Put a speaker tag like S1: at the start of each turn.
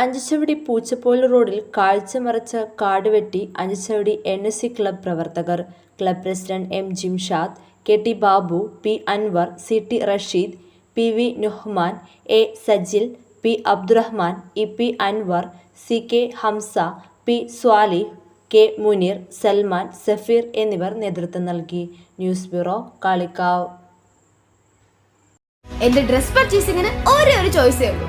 S1: അഞ്ചുചവടി പൂച്ചപ്പോൽ റോഡിൽ കാഴ്ച മറച്ച കാട് വെട്ടി Anchachavadi N S C club പ്രവർത്തകർ. Club president M Jimshad K T Babu P Anwar C T Rasheed P V Nuhman A Sajil P Abdurahman E P Anwar C K Hamza P Swali K Muneer Salman Safeer എന്നിവർ നേതൃത്വം നൽകി. News bureau Kalikavu
S2: എന്റെ dress പർച്ചേസിംഗിന് ഒരേ ഒരു ചോയ്സേ ഉള്ളൂ.